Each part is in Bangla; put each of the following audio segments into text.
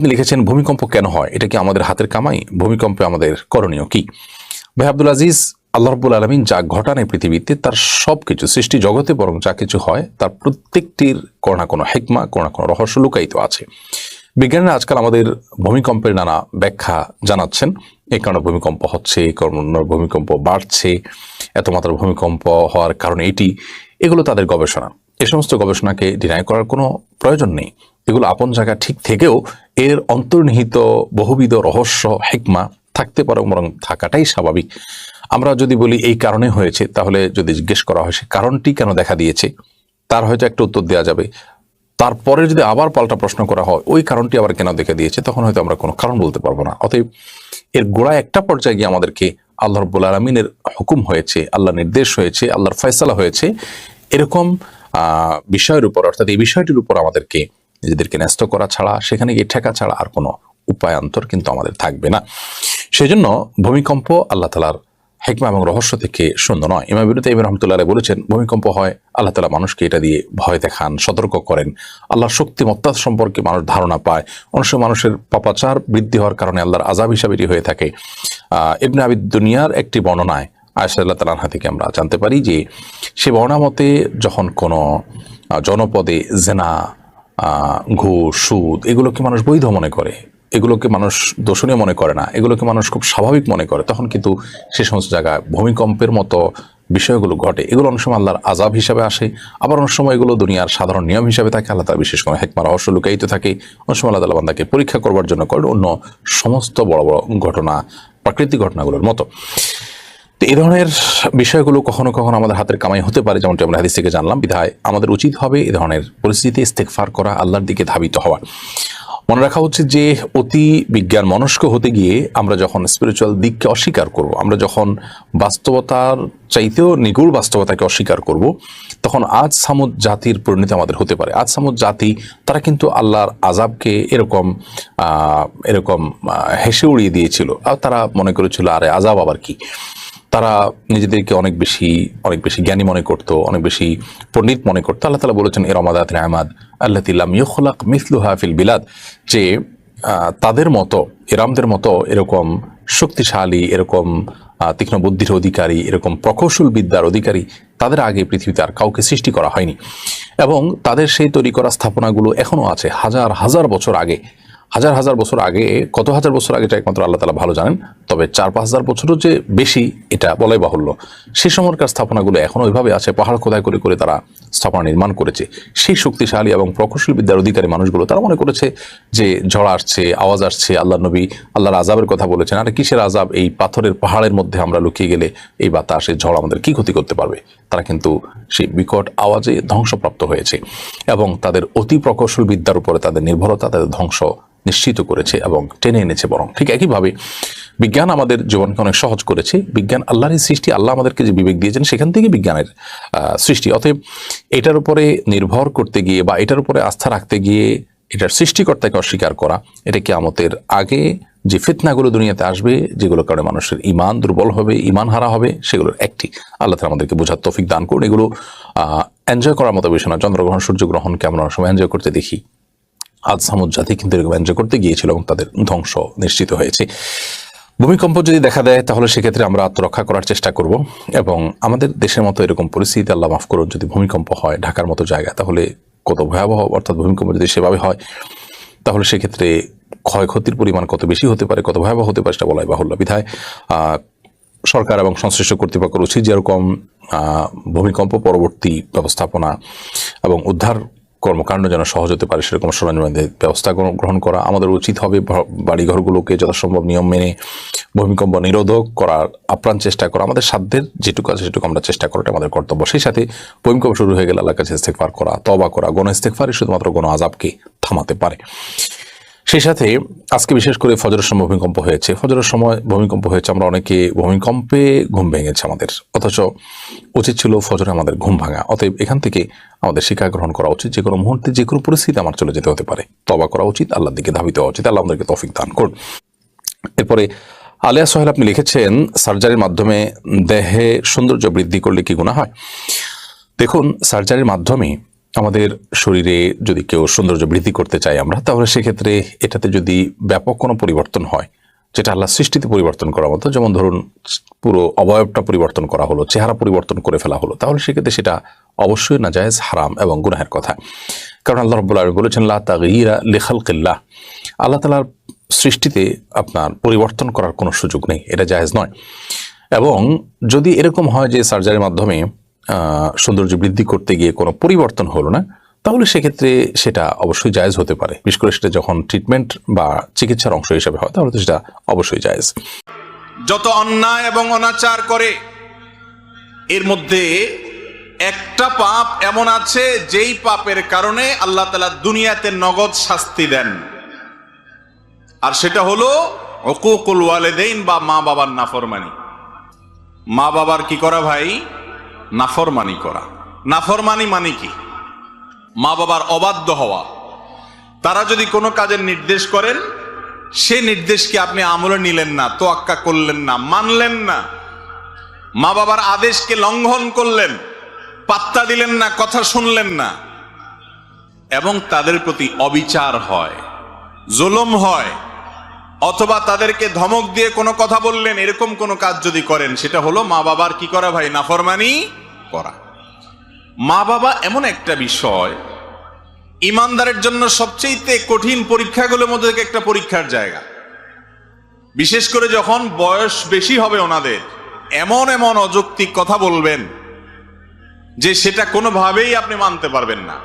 আপনি লিখেছেন, ভূমিকম্প কেন হয়? এটা কি আমাদের হাতের কামাই? ভূমিকম্পে আমাদের করণীয় কি? ভাই আব্দুল আজিজ, আল্লাহ রব্বুল আলমিন যা ঘটান এই পৃথিবীতে, তার সব কিছু সৃষ্টি জগতে বরং যা কিছু হয়, তার প্রত্যেকটির কোনো না কোনো হেকমা, কোনো না কোনো রহস্য লুকায়িত আছে। বিজ্ঞানীরা আজকাল আমাদের ভূমিকম্পের নানা ব্যাখ্যা জানাচ্ছেন। এই কারণে ভূমিকম্প হচ্ছে কারণে ভূমিকম্প বাড়ছে, এত মাত্রার ভূমিকম্প হওয়ার কারণ এটি, এগুলো তাদের গবেষণা। এ সমস্ত গবেষণাকে ডিনাই করার কোনো প্রয়োজন নেই। এগুলো আপন জায়গা ঠিক থেকেও এর অন্তর্নিহিত বহুবিধ রহস্য, হেকমা থাকতে পারে বরং থাকাটাই স্বাভাবিক। আমরা যদি বলি এই কারণে হয়েছে, তাহলে যদি জিজ্ঞেস করা হয় সে কারণটি কেন দেখা দিয়েছে, তার হয়তো একটা উত্তর দেওয়া যাবে। তারপরে যদি আবার পাল্টা প্রশ্ন করা হয়, ওই কারণটি আবার কেন দেখা দিয়েছে, তখন হয়তো আমরা কোনো কারণ বলতে পারব না। অতএব এর গোড়া একটা পর্যায়ে গিয়ে আমাদেরকে আল্লাহ রব্বুল আলমিনের হুকুম হয়েছে আল্লাহ নির্দেশ হয়েছে, আল্লাহর ফয়সালা হয়েছে। এরকম বিষয়ের উপর, অর্থাৎ এই বিষয়টির উপর আমাদেরকে নিজেদেরকে ন্যস্ত করা ছাড়া, সেখানে গিয়ে ঠেকা ছাড়া আর কোনো উপায়ান্তর কিন্তু আমাদের থাকবে না। সেজন্য ভূমিকম্প আল্লাহ তালার হেকমা এবং রহস্য থেকে শূন্য নয়। ইমাম বিরুদ্ধে ইমাম রহমতুল্লাহ বলেছেন, ভূমিকম্প হয়, আল্লাহ তালা মানুষকে এটা দিয়ে ভয় দেখান, সতর্ক করেন। আল্লাহর শক্তিমত্তা সম্পর্কে মানুষ ধারণা পায়। অনেক মানুষের পাপাচার বৃদ্ধি হওয়ার কারণে আল্লাহর আজাব হিসাবে এটি হয়ে থাকে। ইবনে আবিদ দুনিয়ার একটি বর্ণনায় আয়সাল্লাহ তালাহা থেকে আমরা জানতে পারি যে, সে বর্ণামতে যখন কোনো জনপদে জেনা ঘুষ, সুদ, এগুলোকে মানুষ বৈধ মনে করে। এগুলোকে মানুষ দোষণীয় মনে করে না। এগুলোকে মানুষ খুব স্বাভাবিক মনে করে। তখন কিন্তু সে সমস্ত জায়গায় ভূমিকম্পের মতো বিষয়গুলো ঘটে। এগুলো অনেক সময় আল্লাহর আজাব হিসাবে আসে। আবার অনেক সময় এগুলো দুনিয়ার সাধারণ নিয়ম হিসাবে থাকে। আল্লাহ তার বিশেষ কোনো হেকমা রহস্য লুকায়িত থাকে। অনেক সময় আল্লাহ বান্দাকে পরীক্ষা করবার জন্য করেন অন্য সমস্ত বড় বড় ঘটনা, প্রাকৃতিক ঘটনাগুলোর মতো। তো এই ধরনের বিষয়গুলো কখনো কখনো আমাদের হাতের কামাই হতে পারে, যেমনটি আমরা হাদিস থেকে জানলাম। বিধায় আমাদের উচিত হবে এই ধরনের পরিস্থিতিতে ইস্তেকফার করা, আল্লাহর দিকে ধাবিত হওয়া। মনে রাখা উচিত যে অতি বিজ্ঞান মনস্ক হতে গিয়ে আমরা যখন স্পিরিচুয়াল দিককে অস্বীকার করব, আমরা যখন বাস্তবতার চাইতেও নিগুড় বাস্তবতাকে অস্বীকার করব, তখন আজ সামুদ জাতির পরিণতি আমাদের হতে পারে। আজ সামুদ জাতি, তারা কিন্তু আল্লাহর আজাবকে এরকম এরকম হেসে উড়িয়ে দিয়েছিল। আর তারা মনে করেছিল, আরে আজাব আবার কি? তারা নিজেদেরকে অনেক বেশি অনেক বেশি জ্ঞানী মনে করতো, অনেক বেশি পণ্ডিত মনে করতো। আল্লাহ তালা বলেছেন এর আমাদাত আহমাদ আল্লাহ তিল্লাম ইয়খলাক মিসলু হাফিল বিলাদ যে তাদের মতো এরামদের মতো এরকম শক্তিশালী, এরকম তীক্ষ্ণ বুদ্ধির অধিকারী, এরকম প্রকৌশল বিদ্যার অধিকারী তাদের আগে পৃথিবীতে আর কাউকে সৃষ্টি করা হয়নি। এবং তাদের সেই তৈরি করা স্থাপনাগুলো এখনও আছে হাজার হাজার বছর আগে। হাজার হাজার বছর আগে, কত হাজার বছর আগে এটা একমাত্র আল্লাহ তালা ভালো জানেন? তবে চার পাঁচ হাজার বছরও যে বেশি এটা বলাই বাহুল্য। সে সময়কার স্থাপনাগুলো এখনও ওইভাবে আছে, পাহাড় খোদাই করে করে তারা স্থাপনা নির্মাণ করেছে। সেই শক্তিশালী এবং প্রকৌশল বিদ্যার অধিকারী মানুষগুলো তারা মনে করেছে যে ঝড় আসছে, আওয়াজ আসছে, আল্লাহ নবী আল্লাহর আজাবের কথা বলেছেন। আর কিসের আজাব এই পাথরের পাহাড়ের মধ্যে আমরা লুকিয়ে গেলে এই বাতাস ঝড় আমাদের কি ক্ষতি করতে পারবে? তারা কিন্তু সেই বিকট আওয়াজে ধ্বংসপ্রাপ্ত হয়েছে। এবং তাদের অতি প্রকৌশল বিদ্যার উপরে তাদের নির্ভরতা, তাদের ধ্বংস নিশ্চিত করেছে এবং টেনে এনেছে বরং। ঠিক একইভাবে বিজ্ঞান আমাদের জীবনকে অনেক সহজ করেছে। বিজ্ঞান আল্লাহরই সৃষ্টি, আল্লাহ আমাদেরকে যে বিবেক দিয়েছেন, সেখান থেকে বিজ্ঞানের সৃষ্টি। অতএব এটার উপরে নির্ভর করতে গিয়ে বা এটার উপরে আস্থা রাখতে গিয়ে এটার সৃষ্টিকর্তাকে অস্বীকার করা, এটা কি আমতের আগে যে ফিতনাগুলো দুনিয়াতে আসবে, যেগুলোর কারণে মানুষের ইমান দুর্বল হবে ইমান হারা হবে, সেগুলোর একটি। আল্লাহ আমাদেরকে বোঝার তফিক দান করুন। এগুলো এনজয় করার মতো বিষয় না চন্দ্রগ্রহণ সূর্যগ্রহণকে আমরা অনেক সময় এনজয় করতে দেখি। আজ সামুদ জাতি কিন্তু এরকম এনজয় করতে গিয়েছিল এবং তাদের ধ্বংস নিশ্চিত হয়েছে। ভূমিকম্প যদি দেখা দেয়, তাহলে সেক্ষেত্রে আমরা আত্মরক্ষা করার চেষ্টা করব এবং আমাদের দেশের মতো এরকম পরিস্থিতি আল্লাহ মাফ করুন, যদি ভূমিকম্প হয় ঢাকার মতো জায়গা তাহলে কত ভয়াবহ, অর্থাৎ ভূমিকম্প যদি সেভাবে হয়, তাহলে সেক্ষেত্রে ক্ষয়ক্ষতির পরিমাণ কত বেশি হতে পারে, কত ভয়াবহ হতে পারে, সেটা বলাই বাহুল্য বিধায়। সরকার এবং সংশ্লিষ্ট কর্তৃপক্ষের উচিত যেরকম ভূমিকম্প পরবর্তী ব্যবস্থাপনা এবং উদ্ধার কর্মকাণ্ড যেন সহজ হতে পারে, সেরকম সরঞ্জামের ব্যবস্থা গ্রহণ- করা আমাদের উচিত হবে। বাড়িঘরগুলোকে যথাসম্ভব নিয়ম মেনে ভূমিকম্প নিরোধক করার আপ্রাণ চেষ্টা করা, আমাদের সাধ্যের যেটুকু আছে সেটুকু আমরা চেষ্টা করাটা আমাদের কর্তব্য। সেই সাথে ভূমিকম্প শুরু হয়ে গেলে আল্লাহ কাছে ইস্তেকফার করা তবা করা, গণ ইস্তেকফারই শুধুমাত্র গণ আজাবকে থামাতে পারে। সেই সাথে আজকে বিশেষ করে ফজরের সময় ভূমিকম্প হয়েছে। ফজরের সময় ভূমিকম্প হয়েছে, আমরা অনেকে ভূমিকম্পে ঘুম ভেঙেছে আমাদের। অথচ উচিত ছিল ফজরে আমাদের ঘুম ভাঙা। অতএব এখান থেকে আমাদের শিক্ষা গ্রহণ করা উচিত। যে কোনো মুহূর্তে, যে কোনো পরিস্থিতি আমার চলে যেতে হতে পারে। তবা করা উচিত, আল্লাহর দিকে ধাবিত হওয়া উচিত। আল্লাহ আমাদেরকে তৌফিক দান করুন। এরপরে আলিয়া সোহেল, আপনি লিখেছেন, সার্জারির মাধ্যমে দেহে সৌন্দর্য বৃদ্ধি করলে কি গুণা হয়? দেখুন, সার্জারির মাধ্যমে আমাদের শরীরে যদি কেউ সৌন্দর্য বৃদ্ধি করতে চাই আমরা, তাহলে সেক্ষেত্রে এটাতে যদি ব্যাপক কোনো পরিবর্তন হয়, যেটা আল্লাহ সৃষ্টিতে পরিবর্তন করার মতো, যেমন ধরুন পুরো অবয়বটা পরিবর্তন করা হলো, চেহারা পরিবর্তন করে ফেলা হলো, তাহলে সেক্ষেত্রে সেটা অবশ্যই নাজায়েজ হারাম এবং গুনাহের কথা। কারণ আল্লাহ রব্বুল আলমী বলেছেন, লা তাগিরা লেখাল কিল্লাহ আল্লাহ তালার সৃষ্টিতে আপনার পরিবর্তন করার কোনো সুযোগ নেই, এটা জায়েজ নয়। এবং যদি এরকম হয় যে সার্জারির মাধ্যমে সৌন্দর্য বৃদ্ধি করতে গিয়ে কোনো পরিবর্তন হলো না, তাহলে সেক্ষেত্রে সেটা অবশ্যই জায়েজ হতে পারে। বিশেষ করে সেটা যখন ট্রিটমেন্ট বা চিকিৎসার অংশ হিসেবে হয়, তাহলে তো সেটা অবশ্যই জায়েজ। যত অন্যায় এবং অনাচার করে, এর মধ্যে একটা পাপ এমন আছে যেই পাপের কারণে আল্লাহ তালা দুনিয়াতে নগদ শাস্তি দেন। আর সেটা হলো অকুকুল ওয়ালেদেইন বা মা বাবার নাফরমানি। মা বাবার কি করা ভাই? নাফরমানি করা। নাফরমানি মানে কি? মা বাবার অবাধ্য হওয়া। তারা যদি কোনো কাজের নির্দেশ করেন, সে নির্দেশকে আপনি আমলে নিলেন না, তোয়াক্কা করলেন না, মানলেন না। মা বাবার আদেশকে লঙ্ঘন করলেন, পাত্তা দিলেন না, কথা শুনলেন না। এবং তাদের প্রতি অবিচার হয়, জুলুম হয়, অথবা তাদেরকে ধমক দিয়ে কোনো কথা বললেন, এরকম কোনো কাজ যদি করেন, সেটা হলো মা বাবার কি করা ভাই? নাফরমানি করা। মা বাবা এমন একটা বিষয়, ইমানদারের জন্য সবচেয়ে কঠিন পরীক্ষাগুলোর মধ্যে একটা পরীক্ষার জায়গা। বিশেষ করে যখন বয়স বেশি হবে ওনাদের, এমন এমন অযৌক্তিক কথা বলবেন যে সেটা কোনোভাবেই আপনি মানতে পারবেন না।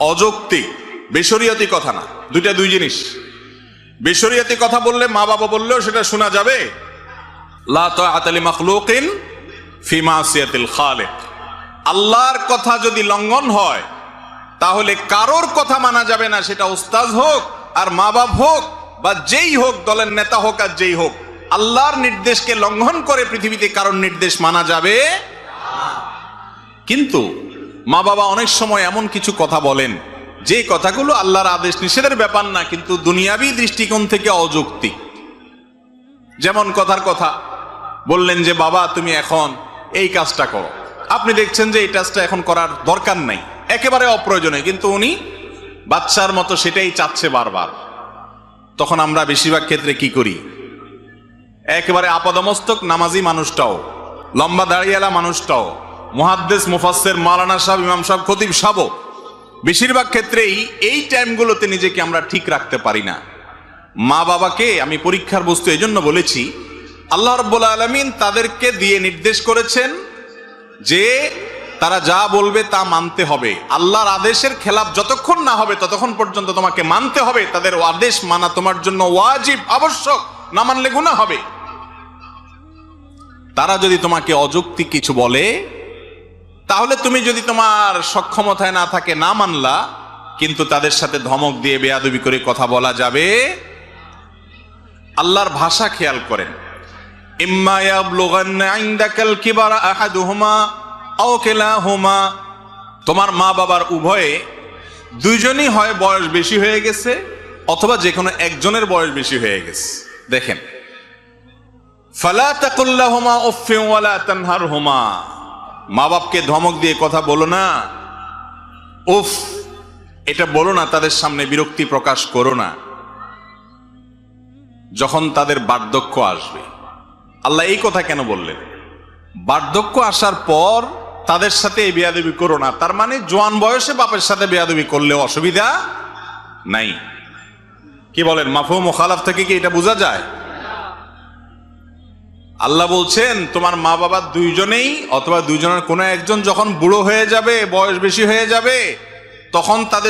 অযৌক্তিক বেসরিয়তি কথা না, দুইটা দুই জিনিস। বেসরিয়তি কথা বললে মা বাবা বললেও সেটা শোনা যাবে। লা তাআতালি মাখলুকিন ফি মাসিয়াতিল খালিক। আল্লাহর কথা যদি লঙ্ঘন হয়, তাহলে কারোর কথা মানা যাবে না, সেটা উস্তাজ হোক আর মা বাপ হোক বা যেই হোক, দলের নেতা হোক আর যেই হোক, আল্লাহর নির্দেশকে লঙ্ঘন করে পৃথিবীতে কারোর নির্দেশ মানা যাবে কিন্তু মা বাবা অনেক সময় এমন কিছু কথা বলেন, যে কথাগুলো আল্লাহর আদেশ নিষেধের ব্যাপার না, কিন্তু দুনিয়াবি দৃষ্টিকোণ থেকে অযৌক্তিক যেমন কথার কথা, বললেন যে, বাবা, তুমি এখন এই কাজটা করো। আপনি দেখছেন যে এই কাজটা এখন করার দরকার নাই। একেবারে অপ্রয়োজনীয় কিন্তু উনি বাচ্চার মতো সেটাই চাচ্ছে বারবার। তখন আমরা বেশিরভাগ ক্ষেত্রে কি করি? একেবারে আপাদমস্তক নামাজি মানুষটাও, লম্বা দাঁড়িয়েলা মানুষটাও, মুহাদ্দেস, মুফাসসের মালানা সাহেব, ইমাম সাহেব, খতিব সাহেব বেশিরভাগ ক্ষেত্রেই এই টাইমগুলোতে নিজেকে আমরা ঠিক রাখতে পারি না। মা বাবাকে আমি পরীক্ষার বস্তু এই জন্য বলেছি, আল্লাহ রব্বুল আলমিন তাদেরকে দিয়ে নির্দেশ করেছেন যে তারা যা বলবে তা মানতে হবে। আল্লাহর আদেশের খেলাফ যতক্ষণ না হবে ততক্ষণ পর্যন্ত তোমাকে মানতে হবে। তাদের আদেশ মানা তোমার জন্য ওয়াজিব, আবশ্যক, না মানলে গুণা হবে। তারা যদি তোমাকে অযৌক্তিক কিছু বলে, তাহলে তুমি যদি তোমার সক্ষমতায় না থাকে না মানলা, কিন্তু তাদের সাথে ধমক দিয়ে বেয়াদবি করে কথা বলা যাবে, আল্লাহর ভাষা খেয়াল করেন। তোমার মা বাবার উভয়ে দুইজনই হয় বয়স বেশি হয়ে গেছে, অথবা যে কোনো একজনের বয়স বেশি হয়ে গেছে। দেখেন। ফালা মা বাপকে ধমক দিয়ে কথা বলো না। উফ, এটা বলো না, তাদের সামনে বিরক্তি প্রকাশ করো না। যখন তাদের বার্ধক্য আসবে। আল্লাহ এই কথা কেন বললেন? বার্ধক্য আসার পর তাদের সাথে এই বেয়াদবি করো না। তার মানে জোয়ান বয়সে বাপের সাথে বেয়াদবি করলে অসুবিধা নাই। কি বলেন মাফু মোখালাফ থেকে কি এটা বোঝা যায়? আল্লাহ বলছেন, তোমার মা বাবা দুইজনেই অথবা দুইজনের কোনো একজন যখন বুড়ো হয়ে যাবে, বয়স বেশি হয়ে যাবে, তখন তাদের